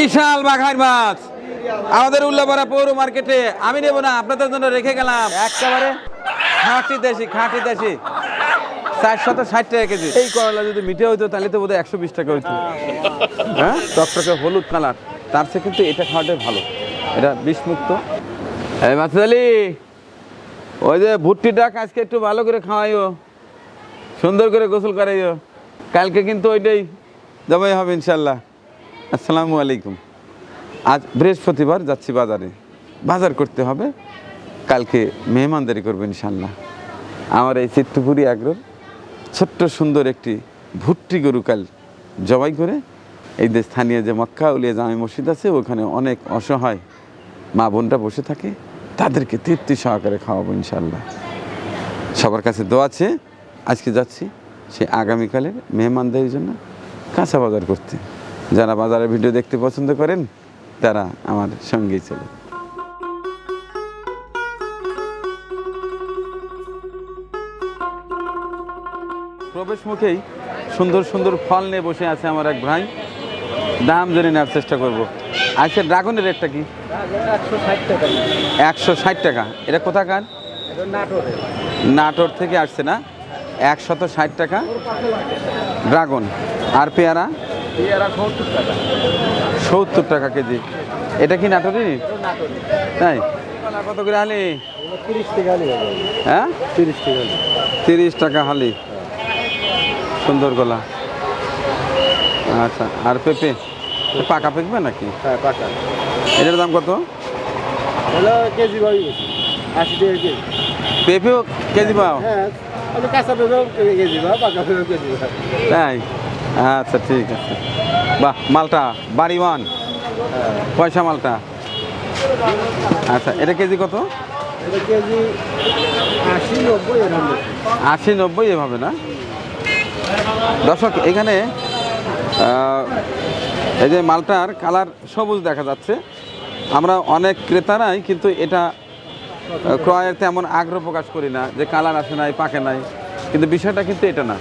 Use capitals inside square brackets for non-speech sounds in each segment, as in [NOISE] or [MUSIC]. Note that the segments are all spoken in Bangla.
বিশাল বাঘার মাছ। আমাদের উল্লাপাড়া পৌর মার্কেটে আমি নেব না, আপনাদের জন্য রেখে গেলাম। একেবারে খাঁটি দেশি খাঁটি দেশি। ষাট টাকা কেজি। এই করলা যদি মিঠে তাহলে তো বোধহয় একশো বিশ টাকা হ্যাঁ? টকটকে হলুদ কালার। তার চেয়ে কিন্তু এটা খাওয়াটাই ভালো। এটা ওই যে ভুট্টি ডাক আজকে একটু ভালো করে খাওয়াইও। সুন্দর করে গোসল করাইও। কালকে কিন্তু ওইটাই জমাই হবে ইনশাল্লাহ। আসসালামু আলাইকুম। আজ বৃহস্পতিবার যাচ্ছি বাজারে। বাজার করতে হবে। কালকে মেহমানদারি করব ইনশাল্লাহ আমার এই চিত্তপুরি আগ্রহ, ছোট্ট সুন্দর একটি ভুট্টি গরু কাল জবাই করে। এই যে স্থানীয় যে মক্কা উলিয়া জামে মসজিদ আছে, ওখানে অনেক অসহায় মা বোনটা বসে থাকে। তাদেরকে তৃপ্তি সহকারে খাওয়াবো ইনশাল্লাহ সবার কাছে দোয়া আছে। আজকে যাচ্ছি সে আগামীকালের মেহমানদের জন্য কাঁচা বাজার করতে। যারা বাজারের ভিডিও দেখতে পছন্দ করেন, তারা আমার সঙ্গেই চলে প্রবেশ মুখেই সুন্দর সুন্দর ফল নিয়ে বসে আছে আমার এক ভাই। দাম জেনে নেওয়ার চেষ্টা করব। আজকে ড্রাগনের রেটটা কি? একশো ষাট টাকা। এটা কোথাকার? নাটোর থেকে আসছে না? একশত ষাট টাকা। ড্রাগন। আর পেয়ারা? সত্তর টাকা। সত্তর টাকা কেজি। এটা কি নাটোরে? তাই? কত করে হালি? তিরিশ টাকা হ্যাঁ তিরিশ টাকা তিরিশ টাকা হালি। সুন্দর গলা। আচ্ছা আর পেঁপে? পাকা পেঁপে নাকি? হ্যাঁ পাকা। এটার দাম কত? হলো কেজি ভাই আশি টাকা কেজি। পেঁপেও কেজি পাও? হ্যাঁ কাঁচা পেঁপেও কেজি বা পাকা পেঁপেও কেজি বা তাই? আচ্ছা ঠিক আছে। বাহ মালটা বাড়ি ওয়ান। পয়সা মালটা। আচ্ছা এটা কেজি কত? কেজি আশি নব্বই এভাবে। না? দর্শক এখানে এই যে মালটার কালার সবুজ দেখা যাচ্ছে। আমরা অনেক ক্রেতারাই কিন্তু এটা ক্রয়ের তেমন আগ্রহ প্রকাশ করি না যে কালার আসে নাই পাকে নাই। কিন্তু বিষয়টা কিন্তু এটা না।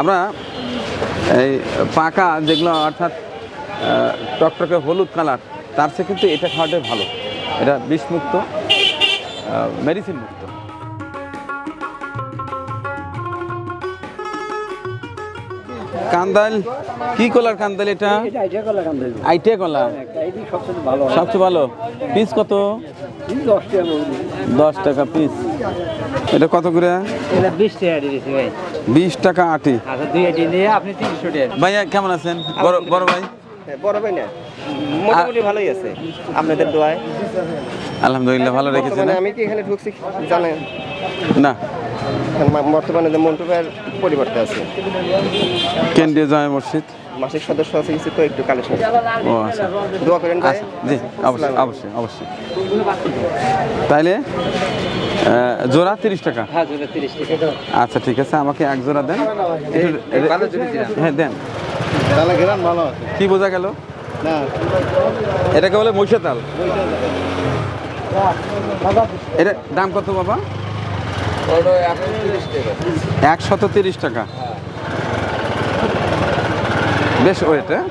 আমরা এই পাকা যেগুলো অর্থাৎ টকটকে হলুদ কালার তার চেয়ে কিন্তু এটা খাওয়াটাই ভালো। এটা বিষমুক্ত মেডিসিন মুক্ত। কান্দাল কি কলার কান্দাল এটা? আইডিয়া কলা আইটে কলা সবচেয়ে ভালো। পিস কত? দশ টাকা পিস এটা কত করে? এটা বিশ টাকা আটি আচ্ছা দুই আইডি নিয়ে আপনি তিনশো টাকা। ভাইয়া কেমন আছেন? বড় বড় ভাই? হ্যাঁ, বড় ভাই না। মোটামুটি ভালোই আছে আপনাদের দোয়ায়। আলহামদুলিল্লাহ ভালো রেখেছেন আমি কি এখানে ঢুকছি জানেন? না। বর্তমানে যে মন্টু ভাইয়ের পরিবর্তে আছে। কেন্দ্রীয় জামে মসজিদ? মাসিক সদস্য আছে কিছু তো একটু কালেকশন ও আচ্ছা। দোয়া করেন ভাই। আচ্ছা জি অবশ্যই অবশ্যই অবশ্যই। তাইলে জোড়া তিরিশ টাকা? হ্যাঁ দুটো তিরিশ টাকা আচ্ছা ঠিক আছে আমাকে এক জোড়া দেন। হ্যাঁ দেন। ভালো কি বোঝা গেল? না। এটাকে বলে মহিষা তাল এটা দাম কত বাবা? একশত তিরিশ টাকা। বেশ ওয়েট হ্যাঁ?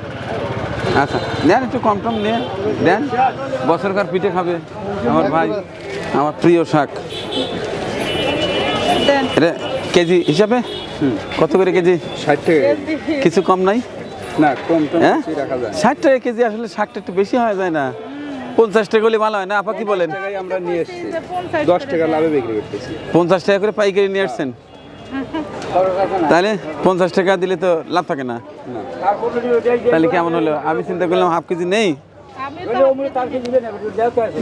আচ্ছা নেন একটু কম টম নেন দেন। বছরকার পিঠে খাবে আমার ভাই আমার প্রিয় শাক। এটা কেজি হিসাবে? কত করে কেজি? ষাট টাকা কিছু কম নাই? না কম হ্যাঁ? ষাট টাকা কেজি আসলে শাকটা একটু বেশি হয়ে যায় না। পঞ্চাশ টাকা হলে ভালো হয় না? আপা কি বলেন? আমরা নিয়ে এসেছি। দশ টাকা লাভে বিক্রি করতেছি। পঞ্চাশ টাকা করে পাইকারি নিয়ে আসছেন? তাহলে পঞ্চাশ টাকা দিলে তো লাভ থাকে না? তাহলে কেমন হলো? আমি চিন্তা করলাম হাফ কেজি নেই।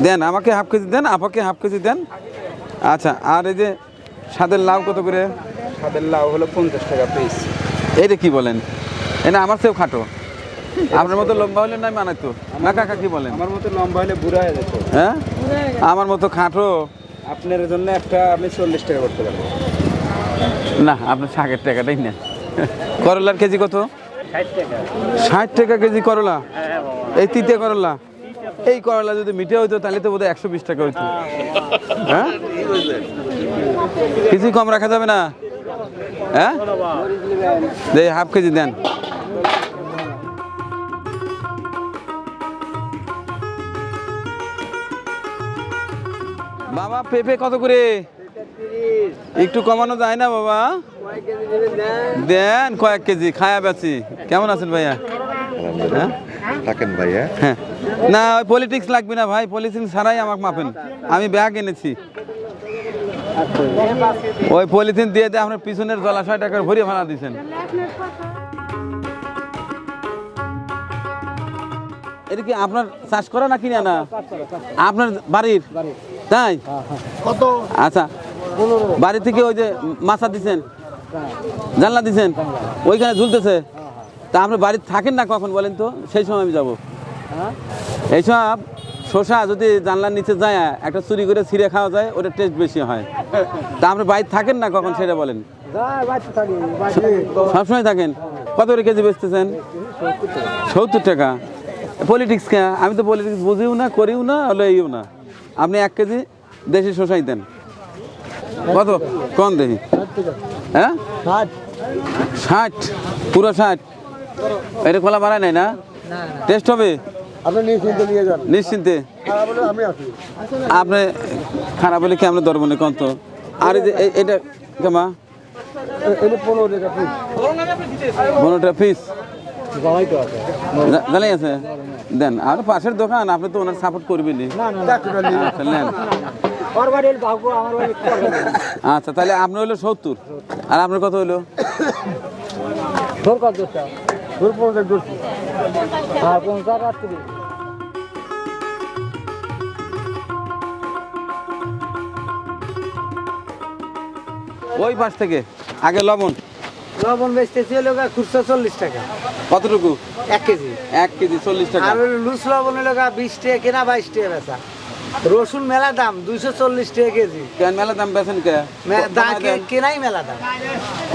দেন আমাকে হাফ কেজি দেন আপাকে হাফ কেজি দেন। আচ্ছা আর এই যে স্বাদের লাউ কত করে? সাদের লাউ হলো পঞ্চাশ টাকা পিস এইটা কি বলেন? এটা আমার চেয়েও খাটো। [LAUGHS] আপনার মতো লম্বা হলে নাই মানাইতো না কাকা কি বলেন? আমার মতো লম্বা হলে বুড়া হয়ে যেত। হ্যাঁ? আমার মতো খাটো? আপনার জন্য একটা আমি চল্লিশ টাকা করতে পারব। না আপনার শাকের টাকাটাই না [LAUGHS] করলার কেজি কত? ষাট টাকা। কেজি করলা? এই তিতে করলা? এই করলা যদি মিঠে হইতো তাহলে তো বোধহয় একশো বিশ টাকা হইতো। হ্যাঁ? কিছুই কম রাখা যাবে না? হ্যাঁ? হাফ কেজি দেন। বাবা পেঁপে কত করে? একটু কমানো যায় না বাবা। দেন কয়েক কেজি খায়া বেছি কেমন আছেন ভাইয়া? হ্যাঁ? থাকেন ভাইয়া। হ্যাঁ। না ওই পলিটিক্স লাগবে না ভাই পলিটিক্স ছাড়াই আমাকে মাপেন। আমি ব্যাগ এনেছি। ওই পলিথিন দিয়ে দিয়ে আপনার পিছনের জলাশয় টাকার ভরিয়ে ভাড়া দিয়েছেন এটা কি আপনার চাষ করা না? কিনে না আপনার বাড়ির? তাই? কত? আচ্ছা। বাড়ি থেকে ওই যে মাছা দিছেন? জানলা দিছেন? ওইখানে ঝুলতেছে? তা আপনি বাড়ি থাকেন না কখন বলেন তো? সেই সময় আমি যাব। এইসব শসা যদি জানলার নিচে যায় একটা চুরি করে ছিঁড়ে খাওয়া যায় ওটা টেস্ট বেশি হয়। তা আপনি বাড়িতে থাকেন না কখন সেটা বলেন? সবসময় থাকেন? কত করে কেজি বেচতেছেন? সত্তর টাকা। পলিটিক্স কে? আমি তো পলিটিক্স বুঝিও না করিও না হলে ইও না। আপনি এক কেজি দেশি শসাই দেন। কত? কম দেখি। হ্যাঁ? ষাট। পুরো ষাট? এটা খোলা মারায় নাই না? টেস্ট হবে? আপনি নিশ্চিন্তে আপনি খারাপ হলে কি আমরা ধরবো না কত আর এটা কেমা? পনেরো টাকা পিস তো আছে জানাই আছে। দেন আর পাশের দোকান আপনি তো ওনার সাপোর্ট করবেনই। না না না। আচ্ছা বাড়ি আচ্ছা তাহলে আপনার হলো সত্তর। আর আপনার কত হলো? রাত্রি ওই পাশ থেকে আগে লবণ। লবণ বেচতেছি হলো খুচরা চল্লিশ টাকা। কতটুকু? এক কেজি। এক কেজি চল্লিশ টাকা। আর লুচ লবণ হলো বিশ টাকা কেনা বাইশ টাকা বেচা। রসুন মেলা দাম দুইশো চল্লিশ টাকা কেজি। কেন মেলা দাম বেছেন কে? কেনাই মেলা দাম।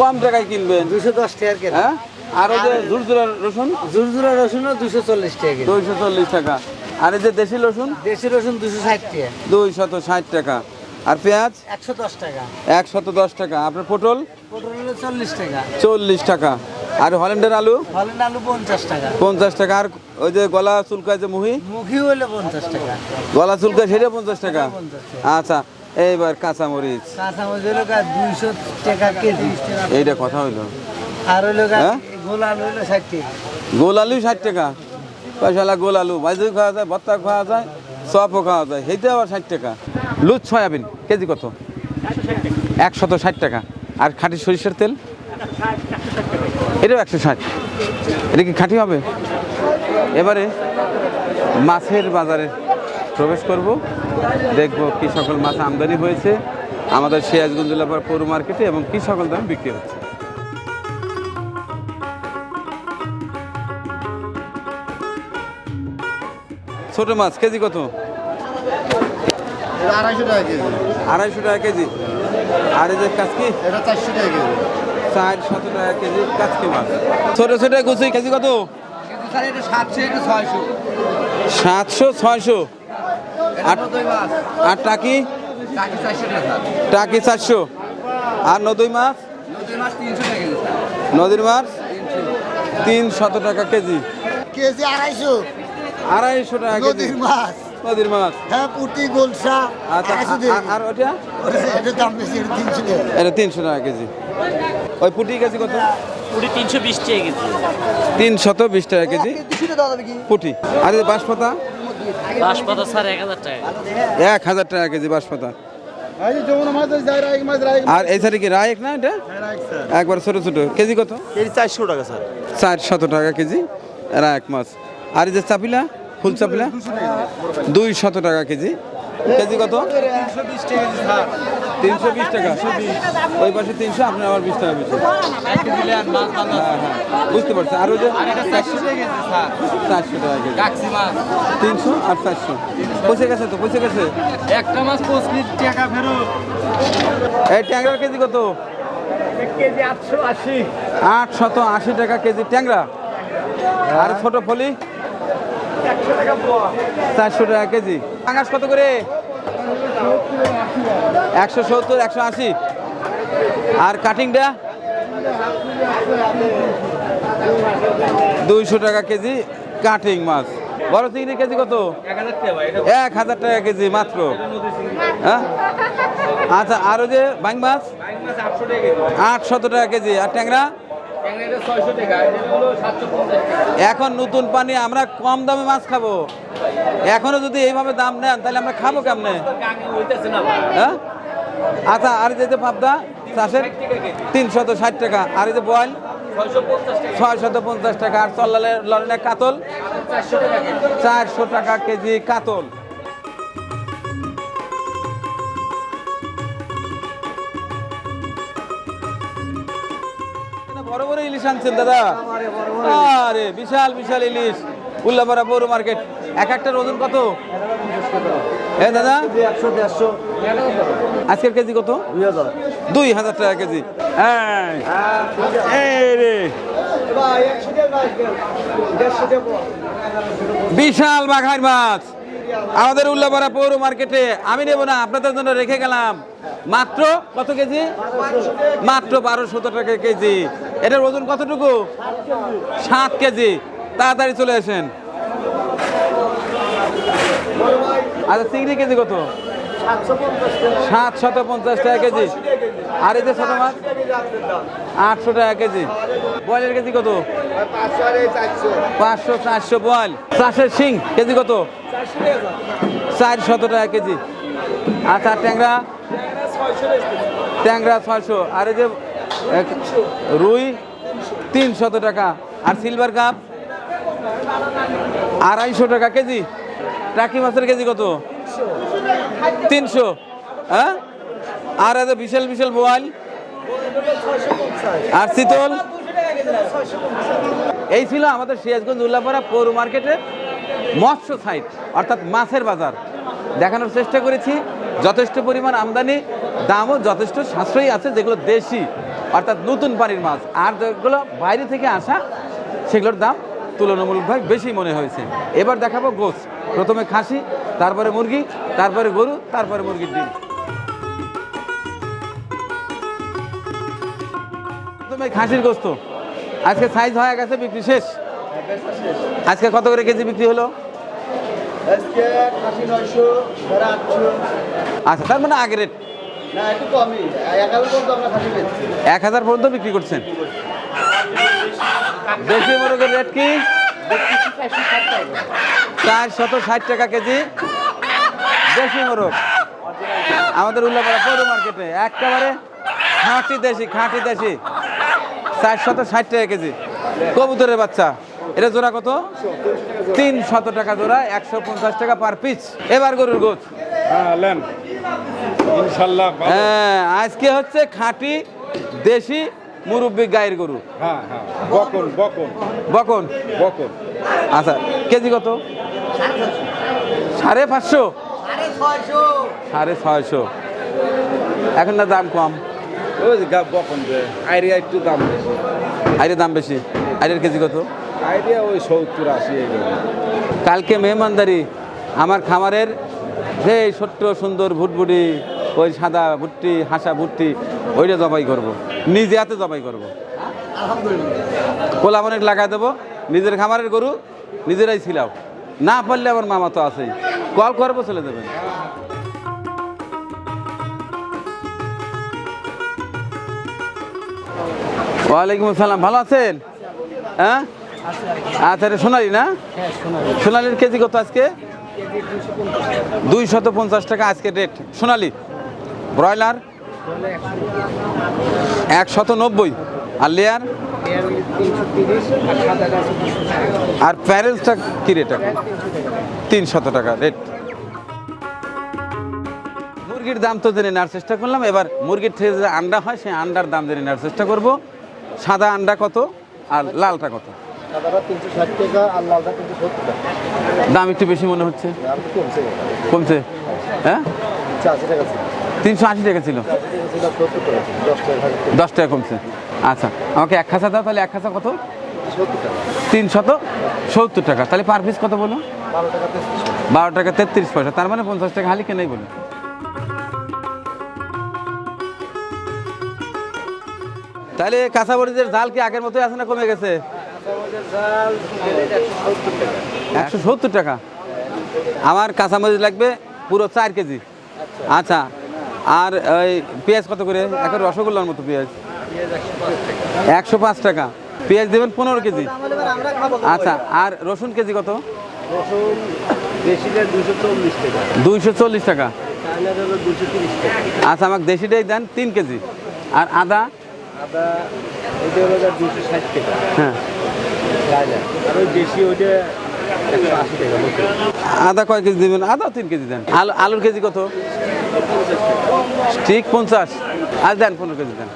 কম টাকায় কিনবেন? দুইশো দশ টাকার কেনা হ্যাঁ? আর ওই যে ঝুরঝুরা রসুন? জুরজুরা রসুনও দুইশো চল্লিশ টাকা দুইশো চল্লিশ টাকা। আর এই যে দেশি রসুন? দেশি রসুন দুশো ষাট টাকা। দুইশত ষাট টাকা। আর পেঁয়াজ? একশো দশ টাকা। একশত দশ টাকা। আপনার পটল? পটল হলো চল্লিশ টাকা। চল্লিশ টাকা। আর হল্যান্ডের আলু? আলু পঞ্চাশ টাকা। পঞ্চাশ টাকা। আর ওই যে গলা চুলকায় যে মুহি? মুখি হইলে পঞ্চাশ টাকা। গলা চুলকায় সেটা পঞ্চাশ টাকা? আচ্ছা এইবার কাঁচামরিচ। কাঁচামরিচ দুইশো টাকা কেজি। এইটা কথা হইল। আর হইল হ্যাঁ? গোল আলু ষাট টাকা। গোল আলু ষাট টাকা। পয়সালা গোল আলু। ভাজি খাওয়া যায় ভত্তা খাওয়া যায়। চপও খাওয়া যায় আবার ষাট টাকা। লুচ সয়াবিন, কেজি কত? একশত ষাট টাকা। আর খাঁটি সরিষার তেল? এটাও একশো ষাট। এটা কি খাঁটি হবে? এবারে মাছের বাজারে প্রবেশ করব। দেখব কি সকল মাছ আমদানি হয়েছে। আমাদের সিরাজগঞ্জ জেলা পৌর মার্কেটে এবং কি সকল দাম বিক্রি হচ্ছে। ছোট মাছ কেজি কত? আড়াইশো টাকা কেজি। আড়াইশো টাকা কেজি। আর এই যে কাজকি এটা চারশো টাকা কেজি। চার শত টাকা কেজি কাজকি মাছ। ছোট ছোট গুছি কেজি কত? সাতশো ছয়শো। সাতশো ছয়শো। আট আর টাকি? টাকি চারশো আর নদী মাছ? মাছ তিনশো টাকা নদীর মাছ? তিন শত টাকা কেজি। কেজি আড়াইশো। আড়াইশো টাকা নদীর মাছ। নদীর মাছ। হ্যাঁ পুটি গোলসা আচ্ছা আর ওটা? এটার দাম বেশি তিনশো টাকা এটা তিনশো টাকা কেজি। ওই পুটি কেজি কত? তিনশো বিশ টাকা কেজি। তিনশত বিশ টাকা কেজি। পুটি। আর বাঁশপাতা? বাঁশপাতা স্যার এক হাজার টাকা। এক হাজার টাকা কেজি বাঁশপাতা। আর এই সারি কি রায়ক না এটা? একবার ছোট ছোট। কেজি কত? কেজি চারশো টাকা স্যার। চার টাকা কেজি। রায়ক মাছ। আর যে চাপিলা, ফুল চাপিলা দুই শত টাকা কেজি। কেজি কত? তিনশো বিশ টাকা। ওই পাশে তিনশো আপনার আবার বিশ টাকা বেশি হ্যাঁ হ্যাঁ। বুঝতে পারছি। আর ওই যে চারশো টাকা তিনশো আর চারশো। পচে গেছে তো? পচে গেছে? একটা মাছ পঁচিশ টাকা ফেরত এই ট্যাংরার কেজি কত? আটশো আশি টাকা কেজি। ট্যাংরা? আর ছোট ফলি? চারশো টাকা কেজি। পাঙাশ কত করে? একশো সত্তর একশো আশি। আর কাটিংটা? দুইশো টাকা কেজি কাটিং মাছ। বড় চিংড়ি কেজি কত? এক হাজার টাকা কেজি মাত্র। হ্যাঁ? আচ্ছা আর ওই যে বাইং মাছ? আটশত টাকা কেজি। আর ট্যাংরা? এখন নতুন পানি, আমরা কম দামে মাছ খাব। এখনও যদি এইভাবে দাম নেন, তাহলে আমরা খাব কেমনে? হ্যাঁ? আচ্ছা আর যে পাবদা, চাষের তিনশত ষাট টাকা, আর এই যে বয়েল, ছয়শত পঞ্চাশ টাকা, আর চল্লালের লরেনের কাতল, চারশো টাকা কেজি কাতল। বড় বড় ইলিশ আনছেন, দাদা? আরে, বিশাল বিশাল ইলিশ। উল্লাপাড়া পৌর মার্কেট। এক একটার ওজন কত? এ, দাদা? একশো দেড়শো আজকের কেজি কত? দুই হাজার টাকা কেজি। রে। বিশাল বাঘার মাছ। আমাদের উল্লাপাড়া পৌর মার্কেটে আমি নেব না, আপনাদের জন্য রেখে গেলাম। মাত্র কত কেজি? মাত্র বারোশত টাকা কেজি। এটার ওজন কতটুকু? সাত কেজি। তাড়াতাড়ি চলে আসেন। আচ্ছা চিংড়ি কেজি কত? সাতশত পঞ্চাশ টাকা কেজি। আর যে ছোট মাছ? আটশো টাকা কেজি। বয়েলের কেজি কত? পাঁচশো, চারশো বয়েল চাষের শিং কেজি কত? চারশত টাকা কেজি। আর আচ্ছা ট্যাংরা? ট্যাংরা ছয়শো। আর এই যে রুই তিনশত টাকা। আর সিলভার কাপ আড়াইশো টাকা কেজি। টাকি মাছের কেজি কত? তিনশো। হ্যাঁ? আর এত বিশাল বিশাল মোবাইল। আর শীতল। এই ছিল আমাদের সিরাজগঞ্জ উল্লাপাড়া পৌর মার্কেটের মৎস্য সাইট অর্থাৎ মাছের বাজার। দেখানোর চেষ্টা করেছি। যথেষ্ট পরিমাণ আমদানি। দামও যথেষ্ট সাশ্রয়ী আছে যেগুলো দেশি অর্থাৎ নতুন পানির মাছ। আর যেগুলো বাইরে থেকে আসা সেগুলোর দাম তুলনামূলকভাবে বেশি মনে হয়েছে। এবার দেখাবো গোস প্রথমে খাসি তারপরে মুরগি তারপরে গরু তারপরে মুরগির ডিম। প্রথমে খাসির গোস্ত। আজকে সাইজ হয়ে গেছে বিক্রি শেষ। আজকে কত করে কেজি বিক্রি হলো? আচ্ছা তার মানে আগের রেট এক হাজার পর্যন্ত বিক্রি করছেন? দেশি মোরগের রেট কি? চার শত ষাট টাকা কেজি। দেশি মোরগ আমাদের উল্লাপাড়া পৌর মার্কেটে একেবারে খাঁটি দেশি খাঁটি দেশি। চার শত ষাট টাকা কেজি। কবুতরের বাচ্চা। এটা জোড়া কত? তিন শত টাকা জোড়া একশো পঞ্চাশ টাকা পার পিস এবার গরুর গোছ হ্যাঁ লেন ইনশাল্লাহ হ্যাঁ আজকে হচ্ছে খাঁটি দেশি মুরব্বি গায়ের গরু। হ্যাঁ হ্যাঁ বকন বকন। বকন? বকন। আচ্ছা কেজি কত? সাড়ে পাঁচশো? সাড়ে ছয়শো। এখন না দাম কম? ওই বকন একটু দাম বেশি। দাম বেশি। কেজি কত? আইডিয়া ওই সত্তর আশি কালকে মেহমানদারি আমার খামারের সেই ছোট্ট সুন্দর ভুটভুটি ওই সাদা ভুট্টি হাসা ভুট্টি ওইটা জবাই করব। নিজে হাতে জবাই করব। পোলা অনেক লাগাই দেবো। নিজের খামারের গরু নিজেরাই ছিলাও। না পারলে আমার মামা তো আছেই। কল করব চলে দেবেন ওয়ালাইকুম আসসালাম। ভালো আছেন? হ্যাঁ? আচ্ছা সোনালি না? সোনালির কেজি কত আজকে? দুই শত পঞ্চাশ টাকা আজকে রেট সোনালি, ব্রয়লার এক শত নব্বই, আর লেয়ার আর প্যারেলসটা কি রেট এখন? তিন শত টাকা রেট মুরগির দাম তো জেনে নেওয়ার চেষ্টা করলাম। এবার মুরগির থেকে যে আন্ডা হয়, সেই আন্ডার দাম জেনে নেওয়ার চেষ্টা করব। সাদা আন্ডা কত? আর লালটা কত? দাম একটু বেশি মনে হচ্ছে? কমছে। হ্যাঁ? তিনশো আশি টাকা ছিল। দশ টাকা কমছে। আচ্ছা আমাকে এক খাসা দাও তাহলে এক খাসা কত? সত্তর টাকা। তিন শত? সত্তর টাকা। তাহলে পার পিস কত বলো? বারো টাকা তেত্রিশ পয়সা। তার মানে পঞ্চাশ টাকা হালি কেনাই বলো? তাহলে কাঁচা কাঁচামরিচের ঝাল কি আগের মতোই আছে না কমে গেছে? একশো সত্তর টাকা। আমার কাঁচামরিচ লাগবে পুরো চার কেজি। আচ্ছা আর ওই পেঁয়াজ কত করে? এখন রসগোল্লার মতো পেঁয়াজ। একশো পাঁচ টাকা। পেঁয়াজ দেবেন পনেরো কেজি। আচ্ছা আর রসুন কেজি কত? দেশিটা দুশো চল্লিশ দুইশো চল্লিশ টাকা। আচ্ছা আমাকে দেশিটাই দেন তিন কেজি। আর আদা? আদা হ্যাঁ। আদা কয় কেজি দেবেন? আদা তিন কেজি দেন। আলু আলুর কেজি কত? ঠিক পঞ্চাশ। আর দেন পনেরো কেজি দেন।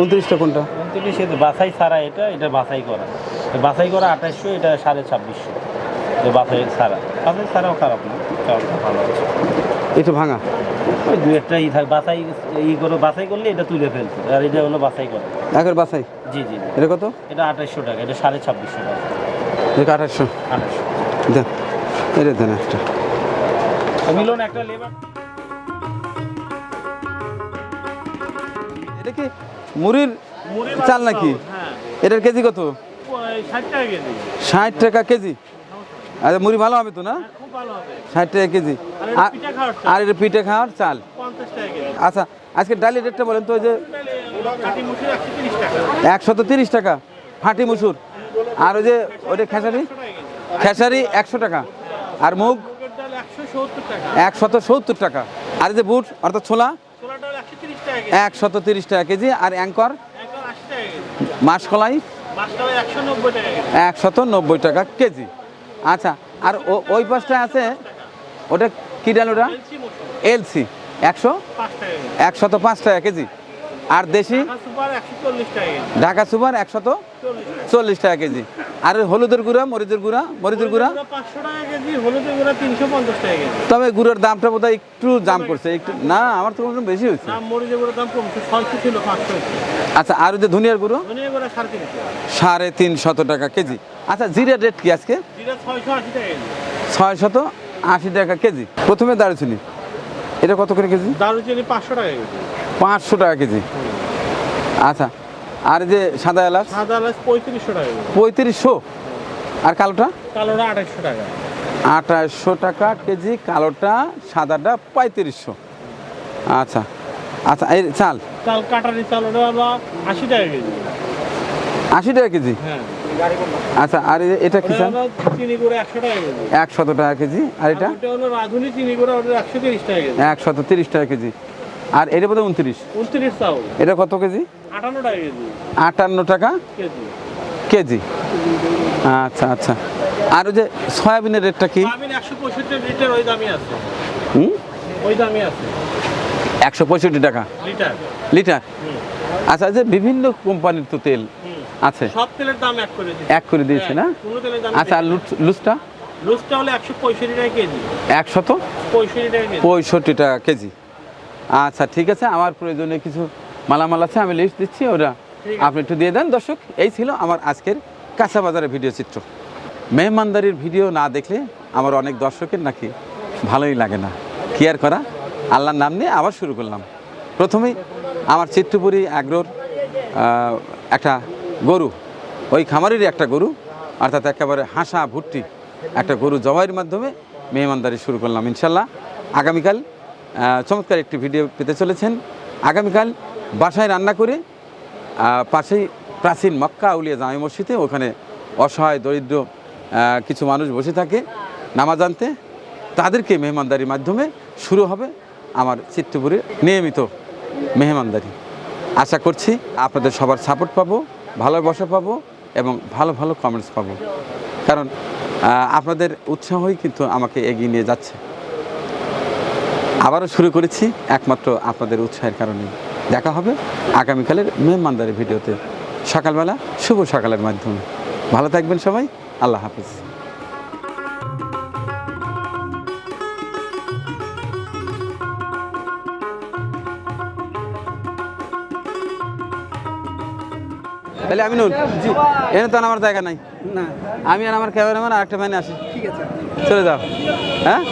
উনত্রিশটা কোনটা? উনত্রিশ এটা বাছাই ছাড়া এটা এটা বাছাই করা। বাছাই করা আঠাশশো এটা সাড়ে ছাব্বিশশো। বাছাই ছাড়া। বাছাই ছাড়াও খারাপ না চাউলটা ভালো আছে একটু ভাঙা? ওই দু একটা ই থাকে বাছাই ই করে বাছাই করলে এটা তুলে ফেলছে আর এটা হলো বাছাই করা। একের বাসাই জি জি জি। এটা কত? এটা আঠাশশো টাকা এটা সাড়ে ছাব্বিশশো টাকা। এটা আঠাশশো? আঠাশশো। দেন এটা দেন একটা। মিলন একটা লেবার। এটা কি মুড়ির চাল নাকি? হ্যাঁ। এটার কেজি কত? ষাট টাকা কেজি। ষাট টাকা কেজি? আচ্ছা মুড়ি ভালো হবে তো না? খুব ভালো হবে। ষাট টাকা কেজি। আর- এটা পিঠে খাওয়ার চাল? পঞ্চাশ টাকা কেজি। আচ্ছা আজকে ডালের রেটটা বলেন তো ওই যে একশত তিরিশ টাকা ফাটি মুসুর। আর ওই যে ওইটা খেসারি? খেসারি একশো টাকা। আর মুগ? একশত সত্তর টাকা। আর এই যে বুট অর্থাৎ ছোলা? একশত তিরিশ টাকা কেজি। আর অ্যাঙ্কর? মাসকলাই? একশত নব্বই টাকা কেজি। আচ্ছা আর ওই পাশটা আছে, ওটা কি ডাল ওটা? এলসি। একশো? একশত পাঁচ টাকা কেজি। আর দেশি? ঢাকা সুপার একশত চল্লিশ টাকা কেজি। আর হলুদের গুঁড়া, মরিচের গুঁড়া মরিচের গুঁড়া? তবে গুঁড়োর দামটা বোধ একটু দাম করছে, একটু না, আমার তো কোনো বেশি হয়েছে। আচ্ছা আর যে ধনিয়ার গুঁড়ো? সাড়ে তিনশো সাড়ে তিন শত টাকা কেজি। আচ্ছা জিরের রেট কি আজকে? জিরা ছয়শো আশি টাকা কেজি। আশি টাকা কেজি। প্রথমে দারুচিনি। এটা কত করে কেজি? দারুচিনি পাঁচশো টাকা কেজি। পাঁচশো টাকা কেজি। আচ্ছা আর যে সাদা এলাচ? সাদা এলাচ পঁয়ত্রিশশো টাকা পঁয়ত্রিশশো? আর কালোটা? কালোটা আঠাশশো টাকা। আঠাশশো টাকা কেজি কালোটা সাদাটা পঁয়ত্রিশশো। আচ্ছা আচ্ছা এই চাল? চাল কাটারি চাল ওটা আশি টাকা কেজি। আশি টাকা কেজি? হ্যাঁ। আচ্ছা আর এটা কি ওটা চিনি গুঁড়া একশো টাকা কেজি। একশত টাকা কেজি। আর এটা? ওটা হলো রাঁধুনি চিনি গুঁড়া ওটা একশো তিরিশ টাকা কেজি। টাকা আর এটা বোধহয় উনত্রিশ? চাউল। এটা কত কেজি? আটান্ন টাকা কেজি। আটান্ন টাকা কেজি। কেজি। আচ্ছা আচ্ছা। আর ওই যে সয়াবিনের রেটটা কি? সয়াবিন একশো পঁয়ষট্টি লিটার ওই দামই আছে। হুম? ওই দামই আছে। একশো পঁয়ষট্টি টাকা? লিটার। লিটার? আচ্ছা যে বিভিন্ন কোম্পানির তো তেল আছে। সব তেলের দাম এক করে দিচ্ছে এক করে দিয়েছে না? দাম আচ্ছা আর লুচটা লুজটা? হলো একশো পঁয়ষট্টি টাকা কেজি। একশত? পঁয়ষট্টি টাকা কেজি। পঁয়ষট্টি টাকা কেজি। আচ্ছা ঠিক আছে আমার প্রয়োজনীয় কিছু মালামাল আছে আমি লিস্ট দিচ্ছি ওরা আপনি একটু দিয়ে দেন। দর্শক এই ছিল আমার আজকের কাঁচা বাজারের ভিডিও চিত্র। মেহমানদারির ভিডিও না দেখলে আমার অনেক দর্শকের নাকি ভালোই লাগে না। কি আর করা? আল্লাহর নাম নিয়ে আবার শুরু করলাম। প্রথমেই আমার চিত্রপুরী অ্যাগ্রোর একটা গরু। ওই খামারেরই একটা গরু অর্থাৎ একেবারে হাসা ভুট্টি একটা গরু জবাইয়ের মাধ্যমে মেহমানদারি শুরু করলাম ইনশাল্লাহ। আগামীকাল চমৎকার একটি ভিডিও পেতে চলেছেন। আগামীকাল বাসায় রান্না করে পাশেই প্রাচীন মক্কা আউলিয়া জামে মসজিদে ওখানে অসহায়, দরিদ্র কিছু মানুষ বসে থাকে, নামাজ আনতে। তাদেরকে মেহমানদারির মাধ্যমে শুরু হবে আমার চিত্তপুরে নিয়মিত মেহমানদারি। আশা করছি আপনাদের সবার সাপোর্ট পাবো। ভালোবাসা পাবো এবং ভালো ভালো কমেন্টস পাবো। কারণ আপনাদের উৎসাহই কিন্তু আমাকে এগিয়ে নিয়ে যাচ্ছে। আবারও শুরু করেছি একমাত্র আপনাদের উৎসাহের কারণে দেখা হবে আগামীকালের মেহমানদারি ভিডিওতে। সকালবেলা শুভ সকালের মাধ্যমে। ভালো থাকবেন সবাই। আল্লাহ হাফিজ। তাহলে আমি নুন। এনে তো আমার জায়গা নাই। না। আমি আর আমার ক্যামেরাম্যান আর একটা ম্যানে আসি। ঠিক আছে। চলে যাও। হ্যাঁ?